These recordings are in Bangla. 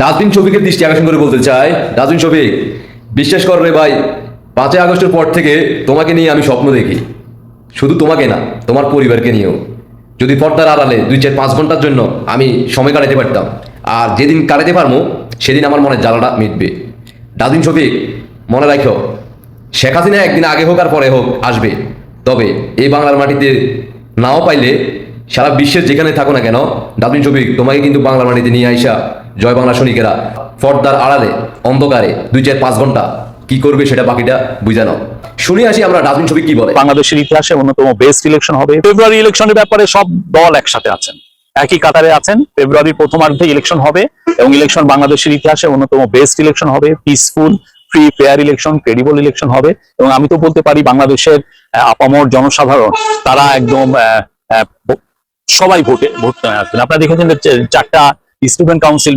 ডাস্টবিন শফিকের দৃষ্টি আকর্ষণ করে বলতে চাই। ডাস্টবিন শফিক বিশ্বাস কর রে ভাই, পাঁচই আগস্টের পর থেকে তোমাকে নিয়ে আমি স্বপ্ন দেখি। শুধু তোমাকে না, তোমার পরিবারকে নিয়েও। যদি পর্দার আড়ালে দুই চার পাঁচ ঘণ্টার জন্য আমি সময় কাটাতে পারতাম, আর যেদিন কাটাতে পারব, সেদিন আমার মনে জ্বালাটা মিটবে। ডাস্টবিন শফিক মনে রাখো, শেখ হাসিনা একদিন আগে হোক আর পরে হোক আসবে। তবে এই বাংলার মাটিতে নাও পাইলে সারা বিশ্বের যেখানে থাকো না কেন, ডাবলিন শফিক তোমাকে কিন্তু বাংলা মাটিতে নিয়ে আইসা, জয় বাংলা সৈনিকেরা, পর্দার আড়ালে, অন্ধকারে, দুই চার পাঁচ ঘণ্টা, কি করবে সেটা বাকিটা বুঝে নাও। শুনে আসি আমরা ডাবলিন শফিক কি বলে। বাংলাদেশের ইতিহাসে অন্যতম বেস্ট ইলেকশন হবে। ফেব্রুয়ারি ইলেকশনের ব্যাপারে সব দল একসাথে আছেন। একই কাতারে আছেন। ফেব্রুয়ারির প্রথমার্ধে ইলেকশন হবে এবং ইলেকশন বাংলাদেশের ইতিহাসে অন্যতম বেস্ট ইলেকশন হবে। Peaceful free fair election credible election হবে। এবং আমি তো বলতে পারি, বাংলাদেশের আপামর জনসাধারণ, তারা একদম সবাই ভোটে, ভোট আসবেন। আপনারা দেখেছেন চারটা স্টুডেন্ট কাউন্সিল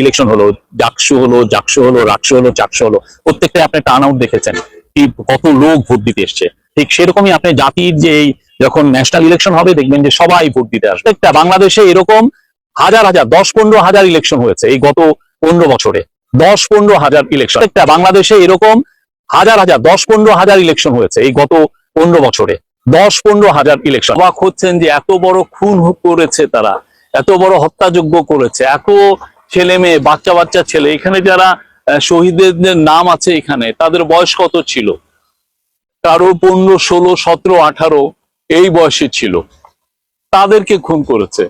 ইলেকশন হলো, ডাকসু হলো, জাকসু হলো, রাকসু হলো, চাকসু হলো। প্রত্যেকটা আপনি টার্ন আউট দেখেছেন কি কত লোক ভোট দিতে এসছে। ঠিক সেরকমই আপনি জাতির যে যখন ন্যাশনাল ইলেকশন হবে, দেখবেন যে সবাই ভোট দিতে আসবে। একটা বাংলাদেশে এরকম হাজার হাজার, দশ পনেরো হাজার ইলেকশন হয়েছে এই গত পনেরো বছরে। দশ পনেরো হাজার ইলেকশন একটা বাংলাদেশে এরকম হাজার হাজার, দশ পনেরো হাজার ইলেকশন হয়েছে এই গত পনেরো বছরে। দশ পনেরো হাজার ইলেকশন অবাক হচ্ছেন যে এত বড় খুন করেছে তারা এত বড় হত্যাযোগ্য করেছে এত ছেলে মেয়ে বাচ্চা বাচ্চা ছেলে। এখানে যারা আহ, শহীদদের নাম আছে এখানে তাদের বয়স কত ছিল? কারও পনেরো ষোলো সতেরো আঠারো এই বয়সে ছিল। তাদেরকে খুন করেছে।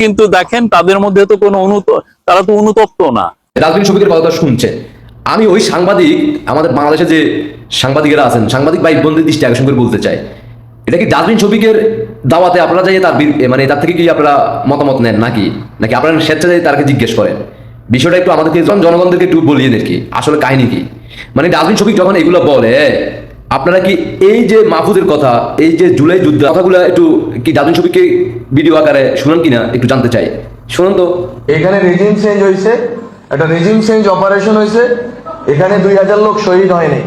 কিন্তু দেখেন তাদের মধ্যে তো কোনো অনুত তারা তো অনুতপ্ত না। রাজনীতি শফিকের কথা শুনছে। আমি ওই সাংবাদিক আমাদের বাংলাদেশে যে সাংবাদিকেরা আছেন সাংবাদিক ভাই বোনদের দৃষ্টি আকর্ষণ করে বলতে চাই। এটা কি ডাস্টবিন শফিকের দাওয়াতে আপনারা যাই তার মানে তার থেকে কি আপনারা মতামত নেন নাকি? নাকি আপনারা স্বেচ্ছায় তারকে জিজ্ঞেস করেন? বিষয়টা একটু আমাদেরকে জন- জনগণদেরকে একটু বলিয়ে দেন কি? আসলে কাহিনী কি? মানে ডাস্টবিন শফিক যখন এগুলো বলে, আপনারা কি এই যে মাহফুজের কথা, এই যে জুলাই যুদ্ধ কথাগুলো একটু কি ডাস্টবিন শফিককে ভিডিও আকারে শুনেন কিনা, একটু জানতে চাই। শুনুন তো। এখানে রেজিম চেঞ্জ হয়েছে একটা রেজিম চেঞ্জ অপারেশন হয়েছে এখানে দুই হাজার লোক শহীদ হয়নি।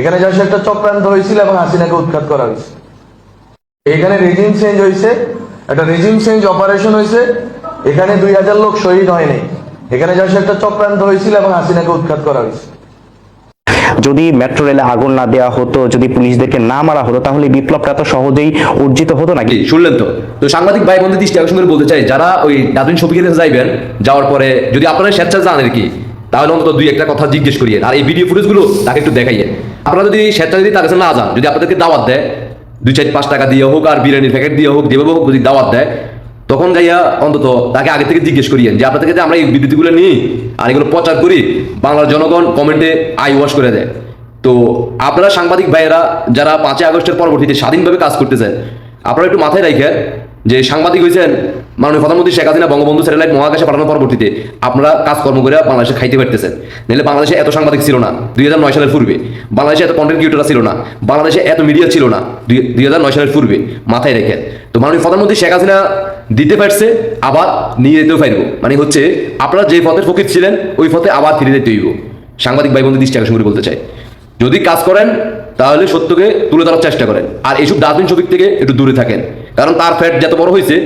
এখানে যা একটা চক্রান্ত হয়েছিল এবং হাসিনাকে উৎখাত করা হয়েছে এখানে রেজিম চেঞ্জ হয়েছে একটা রেজিম চেঞ্জ অপারেশন হয়েছে এখানে দুই হাজার লোক শহীদ হয়নি এখানে যা একটা চক্রান্ত হয়েছিল এবং হাসিনাকে উৎখাত করা হয়েছে যদি মেট্রো রেলে আগুন না দেওয়া হতো যদি পুলিশদেরকে না মারা হতো তাহলে বিপ্লবটা এত সহজেই অর্জিত হতো নাকি? শুনলেন তো। তো সাংবাদিক ভাই বন্ধু দৃষ্টি আকর্ষণ করে বলতে চাই যারা ওই ডাদুন শফিকের কাছে যাইবেন যাওয়ার পরে যদি আপনারা স্বেচ্ছা যান আর কি তাহলে অন্তত দুই একটা কথা জিজ্ঞেস করিয়ে আর এই ভিডিও ফুটেজগুলো তাকে একটু দেখাইয়ে আপনারা যদি স্বেচ্ছা যদি তার কাছে না যান যদি আপনাদেরকে দাওয়াত দেয় দুই চার পাঁচ টাকা দিয়ে হোক আর বিরিয়ানির প্যাকেট দিয়ে হোক, যেভাবে হোক যদি দাওয়াত দেয়, তখন যাইয়া অন্তত তাকে আগে থেকে জিজ্ঞেস করিয়েন যে আপনার থেকে আমরা এই বিবৃতিগুলো নিই আর এগুলো প্রচার করি? বাংলার জনগণ কমেন্টে আই ওয়াশ করে দেয়। তো আপনারা সাংবাদিক ভাইয়েরা, যারা পাঁচই আগস্টের পরবর্তীতে স্বাধীনভাবে কাজ করতেছেন, আপনারা একটু মাথায় রাখেন যে সাংবাদিক হয়েছেন মাননীয় প্রধানমন্ত্রী শেখ হাসিনা বঙ্গবন্ধু স্যাটেলাইট মহাকাশে পাঠানোর পরবর্তীতে আপনারা কাজকর্ম করে বাংলাদেশে খাইতে পারতেছেন। নাহলে বাংলাদেশে এত সাংবাদিক ছিল না দুই হাজার নয় সালের পূর্বে। বাংলাদেশে এত কন্টেন্ট ক্রিয়েটররা ছিল না। বাংলাদেশে এত মিডিয়া ছিল না দুই হাজার নয় সালের পূর্বে। মাথায় রেখে তো মাননীয় প্রধানমন্ত্রী শেখ হাসিনা দিতে পারছে, আবার নিয়ে যেতেও পারব। মানে হচ্ছে আপনারা যে পথের ফকির ছিলেন, ওই পথে আবার ফিরে যেতে হইব। সাংবাদিক ভাই বন্ধু দৃষ্টি আকর্ষণ করে বলতে চাই। যদি কাজ করেন, তাহলে সত্যকে তুলে ধরার চেষ্টা করেন। আর এইসব ডাস্টবিন ছবির থেকে একটু দূরে থাকেন। কারণ তার ফ্যাট যত বড় হয়েছে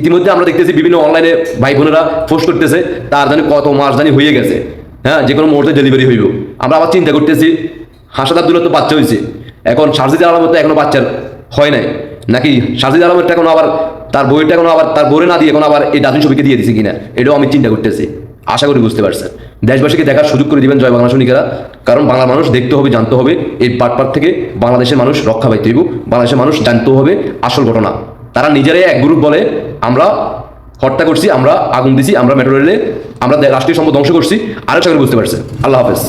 ইতিমধ্যে আমরা দেখতেছি বিভিন্ন অনলাইনে ভাই বোনেরা পোস্ট করতেছে, তার জানি কত মাস জানি হয়ে গেছে। হ্যাঁ যে কোনো মুহূর্তে ডেলিভারি হইব। আমরা আবার চিন্তা করতেছি, হাসাদার দূরত্ব বাচ্চা হয়েছে এখন সার্জিদ আলমের তো এখনও বাচ্চার হয় নাই। নাকি সার্জিদ আলমেরটা এখন আবার, তার বইটা এখন আবার, তার বইয়ে না দিয়ে এখন আবার এই ডাস্টবিন ছবিকে দিয়ে দিছে কিনা, এটাও আমি চিন্তা করতেছি। আশা করি বুঝতে পারছেন। দেশবাসীকে দেখার সুযোগ করে দিবেন জয় বাংলা সৈনিকেরা কারণ বাংলার মানুষ দেখতে হবে, জানতে হবে, এই পাটপাট থেকে বাংলাদেশের মানুষ রক্ষা পাইতে হইব, বাংলাদেশের মানুষ জানতে হবে, আসল ঘটনা। তারা নিজেরাই এক গ্রুপ বলে, আমরা হত্যা করছি, আমরা আগুন দিছি, আমরা মেট্রো রেলে আমরা রাষ্ট্রীয় সম্পদ ধ্বংস করছি, আরেক করে বুঝতে পারছে। আল্লাহ হাফেজ।